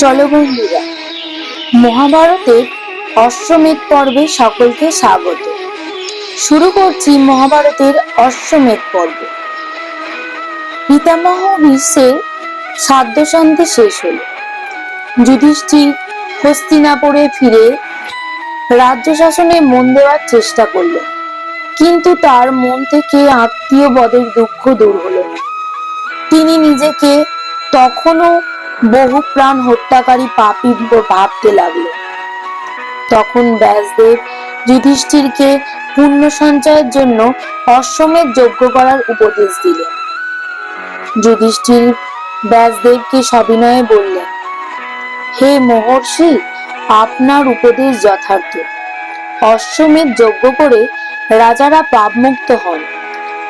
চলো বন্ধুরা, মহাভারতের অশ্বমেধ পর্বে সকলকে স্বাগত। শুরু করছি মহাভারতের অশ্বমেধ পর্ব। পিতামহ বিশ্বের সাধ্য শান্তি শেষ হল। যুধিষ্ঠির হস্তিনাপুরে ফিরে রাজ্য শাসনে মন দেওয়ার চেষ্টা করলেন, কিন্তু তার মন থেকে আত্মীয় বদের দুঃখ দূর হলো না। তিনি নিজেকে তখনও বহু প্রাণ হত্যাকারী পাপী ভাবতে লাগলেন। তখন ব্যাসদেব যুধিষ্ঠিরকে পুণ্য সঞ্চয়ের জন্য অশ্বমেধ যজ্ঞ করার উপদেশ দিলেন। যুধিষ্ঠির ব্যাসদেবকে সবিনয়ে বললেন, হে মহর্ষি, আপনার উপদেশ যথার্থ। অশ্বমেধ যজ্ঞ করে রাজারা পাপমুক্ত হন।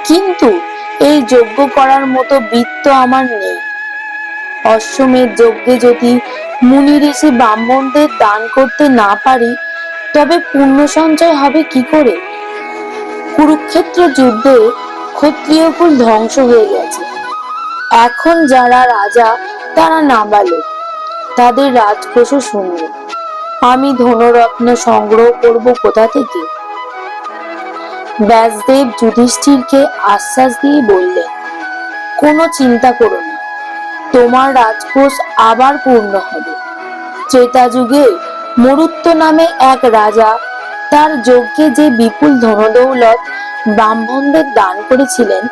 কিন্তু এই যজ্ঞ করার মতো বৃত্ত আমার নেই। অশ্বমেধ যজ্ঞে যদি মুনি ঋষি ব্রাহ্মণদের দান করতে না পারি, তবে পুণ্য সঞ্চয় হবে কি করে? কুরুক্ষেত্র যুদ্ধে ক্ষত্রিয় কুল ধ্বংস হয়ে গেছে। এখন যারা রাজা, তারা নাবালক। তাদের রাজকোষও শূন্য। আমি ধনরত্ন সংগ্রহ করব কোথা থেকে? ব্যাসদেব যুধিষ্ঠিরকে আশ্বাস দিয়ে বললেন, কোনো চিন্তা করো না, তোমার রাজকোষ আবার পূর্ণ হবে। ত্রেতা যুগে মরুত্ব নামে এক রাজা তার যজ্ঞে যে বিপুল ধনদৌলত ব্রাহ্মণদের দান করেছিলেন,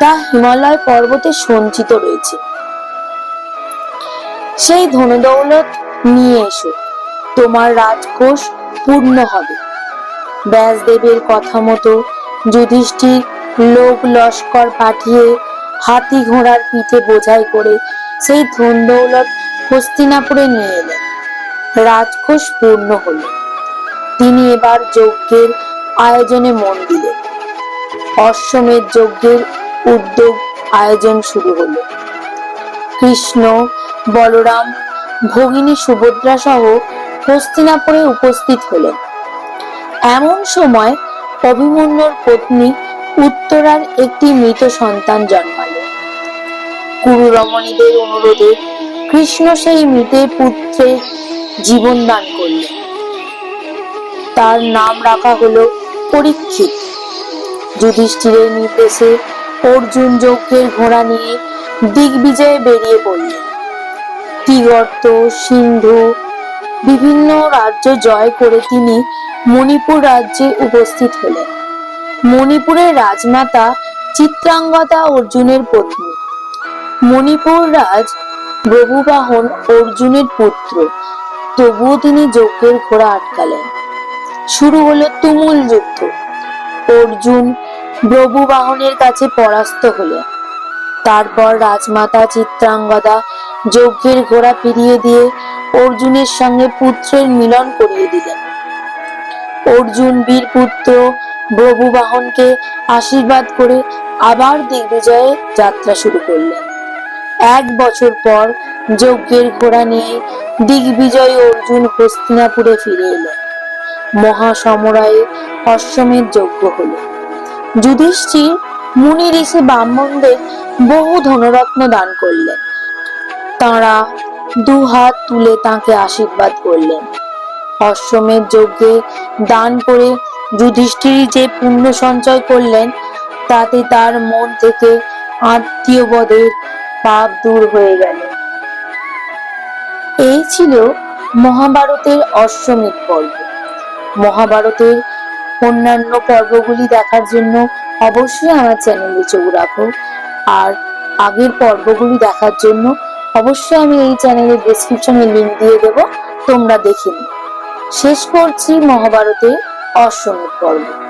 তা হিমালয় পর্বতে সঞ্চিত রয়েছে। সেই ধনদৌলত নিয়ে এসো, তোমার রাজকোষ পূর্ণ হবে। ব্যাসদেবের কথা মতো যুধিষ্ঠির লোক লস্কর পাঠিয়ে হাতি ঘোড়ার পিঠে বোঝাই করে সেই ধন দৌলত হস্তিনাপুরে নিয়ে এলেন। রাজকোষ পূর্ণ হল। তিনি এবার যজ্ঞের আয়োজনে মন দিলেন। অশ্বমেধ যজ্ঞের উদ্যোগ আয়োজন শুরু হলো। কৃষ্ণ, বলরাম, ভগিনী সুভদ্রা সহ হস্তিনাপুরে উপস্থিত হলেন। এমন সময় অভিমন্যুর পত্নী উত্তরার একটি মৃত সন্তান জন্মালো। কুরু রমণীদের অনুরোধে কৃষ্ণ সেই মৃতের পুত্রের জীবন দান করলেন। তার নাম রাখা হলো পরীক্ষিত। যুধিষ্ঠিরের নির্দেশে অর্জুন যজ্ঞের ঘোড়া নিয়ে দিগ্বিজয়ে বেরিয়ে পড়লেন। তিগর্ত সিন্ধু বিভিন্ন রাজ্য জয় করে তিনি মণিপুর রাজ্যে উপস্থিত হলেন। মণিপুরের রাজমাতা চিত্রাঙ্গদা অর্জুনের পত্নী। মণিপুর রাজ প্রভুবাহন অর্জুনের পুত্র। তবুও তিনি যজ্ঞের ঘোড়া আটকালেন। শুরু হলো তুমুল যুদ্ধ। অর্জুন প্রভুবাহনের কাছে পরাস্ত হলেন। তারপর রাজমাতা চিত্রাঙ্গদা যজ্ঞের ঘোড়া ফিরিয়ে দিয়ে অর্জুনের সঙ্গে পুত্রের মিলন করিয়ে দিলেন। অর্জুন, বীরপুত্র প্রভুবাহনকে আশীর্বাদ করে আবার দিগ্বিজয়ে যাত্রা শুরু করলেন। এক বছর পর যজ্ঞের ঘোড়া নিয়ে দিগ্বিজয় অর্জুন হস্তিনাপুরে ফিরে এলেন। মহাসমরায়ে অশ্বমেধ যজ্ঞ হলো। যুধিষ্ঠির মুনি ঋষি ব্রাহ্মণদের বহু ধনরত্ন দান করলেন। তাঁরা দু হাত তুলে তাকে আশীর্বাদ করলেন। অশ্বমেধ যজ্ঞে দান করে যুধিষ্ঠির যে পুণ্য সঞ্চয় করলেন, তাতে তার মন থেকে আত্মীয় বদের পাপ দূর হয়ে গেল। এই ছিল মহাভারতের অশ্বমেধ পর্ব। মহাভারতের অন্যান্য পর্বগুলি দেখার জন্য অবশ্যই আমার চ্যানেলে চোখ রাখো, আর আগের পর্বগুলি দেখার জন্য অবশ্যই আমি এই চ্যানেলের ডিসক্রিপশনে লিঙ্ক দিয়ে দেব, তোমরা দেখে শেষ করছি মহাভারতে অশ্বমেধ পর্ব।